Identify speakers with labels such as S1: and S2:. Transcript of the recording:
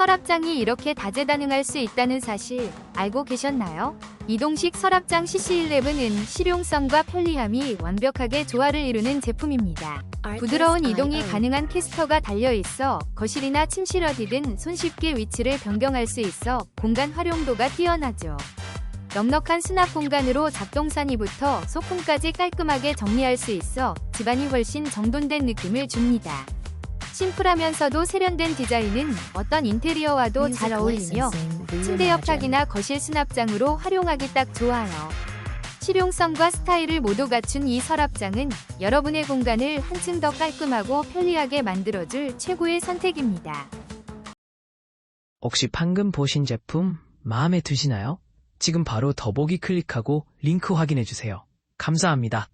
S1: 서랍장이 이렇게 다재다능할 수 있다는 사실 알고 계셨나요? 이동식 서랍장 CC11은 실용성과 편리함이 완벽하게 조화를 이루는 제품입니다. 부드러운 이동이 가능한 캐스터가 달려 있어 거실이나 침실 어디든 손쉽게 위치를 변경할 수 있어 공간 활용도가 뛰어나죠. 넉넉한 수납 공간으로 잡동사니부터 소품까지 깔끔하게 정리할 수 있어 집안이 훨씬 정돈된 느낌을 줍니다. 심플하면서도 세련된 디자인은 어떤 인테리어와도 잘 어울리며 침대 옆탁이나 거실 수납장으로 활용하기 딱 좋아요. 실용성과 스타일을 모두 갖춘 이 서랍장은 여러분의 공간을 한층 더 깔끔하고 편리하게 만들어줄 최고의 선택입니다.
S2: 혹시 방금 보신 제품 마음에 드시나요? 지금 바로 더보기 클릭하고 링크 확인해 주세요. 감사합니다.